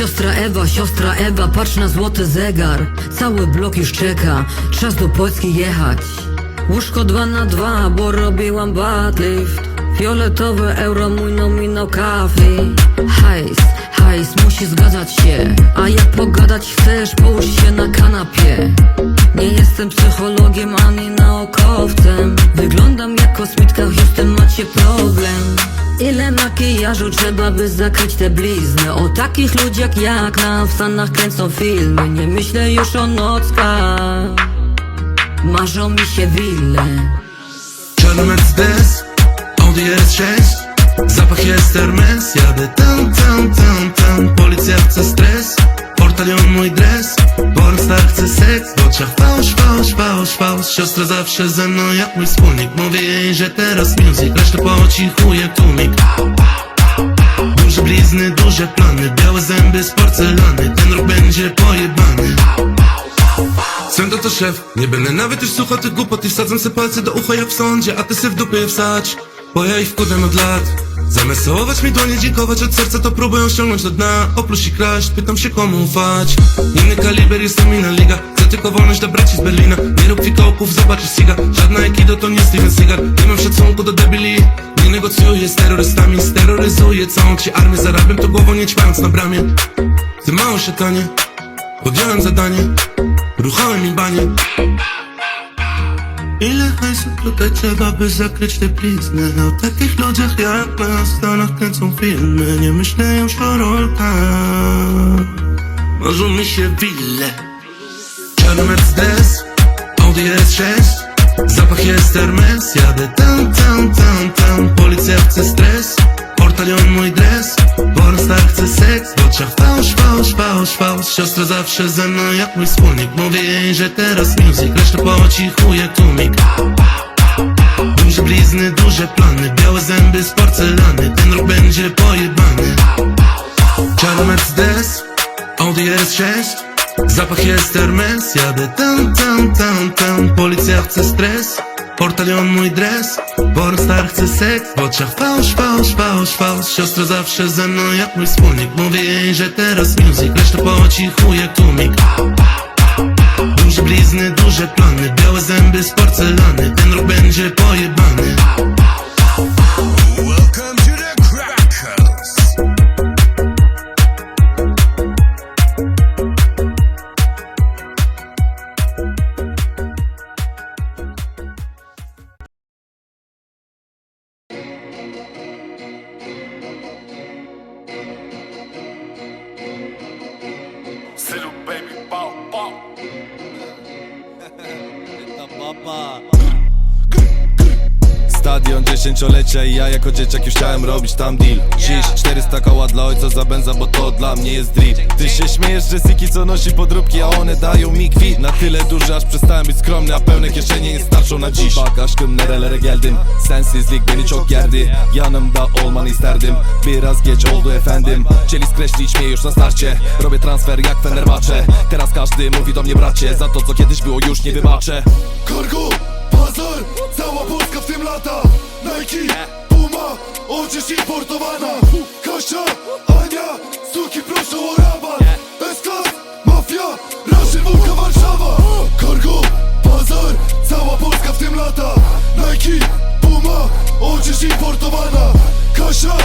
Siostra Ewa, siostra Ewa, patrz na złoty zegar. Cały blok już czeka, czas do Polski jechać. Łóżko dwa na dwa, bo robiłam badlift Fioletowe euro, mój nominał kawy. Hajs, hajs, musi zgadzać się A jak pogadać chcesz, połóż się na kanapie makijażu trzeba, by zakryć te blizny. O takich ludziach jak nam w Stanach kręcą filmy. Nie myślę już o nockach. Marzą mi się wille. Czarny Mercedes, Audi S6 Zapach jest Hermes, jadę tam, tam, tam, tam. Policja chce stres, portalion mój dres. Pornstar chce seks, w oczach fałsz, fałsz, fałsz, fałsz. Siostra zawsze ze mną jak mój wspólnik. Mówię jej, że teraz music, resztę po cichu jak tłumik blizny, duże plany Białe zęby z porcelany. Ten rok będzie pojebany. Sędzia to szef, nie będę nawet już słuchał tych głupot I wsadzam se palce do ucha jak w sądzie A ty se w dupie wsadź, bo ja ich wkurzam od lat. Zamiast całować mi dłonie, dziękować od serca To próbują ściągnąć do dna, opluć i kraść Pytam się komu ufać. Inny kaliber, jestem inna liga Chcę tylko wolność dla braci z Berlina. Nie rób fikołków, zobaczysz siga Żadna ekido to nie Steven Seagal. Nie mam szacunku do debili Negocjuję z terrorystami Steroryzuję całą ci armię. Zarabiam to głową nie ćpając na bramie. Ty mało szatanie Podjąłem zadanie. Ruchałem mi banie. Ile hajsu tutaj trzeba, by zakryć te blizny? O takich ludziach jak na Stanach kręcą filmy. Nie myślę już o rolkach. Marzą mi się wille. Czarny Mercedes, Audi S6 Zapach jest Hermes, jadę tam, tam, tam, Siostra zawsze ze mną jak mój wspólnik Mówię jej, że teraz music, resztę po cichu jak tłumik Duże blizny, duże plany Białe zęby z porcelany Ten rok będzie pojebany. Czarny Mercedes, Audi S6 Zapach jest Hermes, jadę tam, tam, tam, tam Policja chce stres, portalion mój dres Pornstar chce seks, w oczach fałsz, fałsz, fałsz, fałsz. Siostra zawsze ze mną jak mój wspólnik Mówię jej, że teraz music, resztę po cichu jak tłumik. Duże blizny, duże plany Białe zęby z porcelany. Ten rok będzie pojebany 吧。Stadion dziesięciolecia i ja jako dzieciak już chciałem robić tam deal. Dziś 400 koła dla ojca za benza, bo to dla mnie jest drip. Ty się śmiejesz, że siki co nosi podróbki, a one dają mi kwit Na tyle duży, aż przestałem być skromny, a pełne kieszenie nie starczą na dziś. Bak aşkım nerelere geldim Sensizlik beni çok gerdi Yanımda olmanı isterdim Biraz geç oldu efendim Chcieli skreślić mnie już na starcie. Robię transfer jak Fenerbahce. Teraz każdy mówi do mnie bracie. Za to co kiedyś było już nie wybaczę. Cargo, Bazar, cała Polska lata. Nike, Puma, odzież importowana. Kasia, Ania, suki proszą o rabat. S-Class, Mafia, Wółka, Warszawa. Cargo, Bazar, cała Polska w tym lata. Nike, Puma, odzież importowana. Kasia,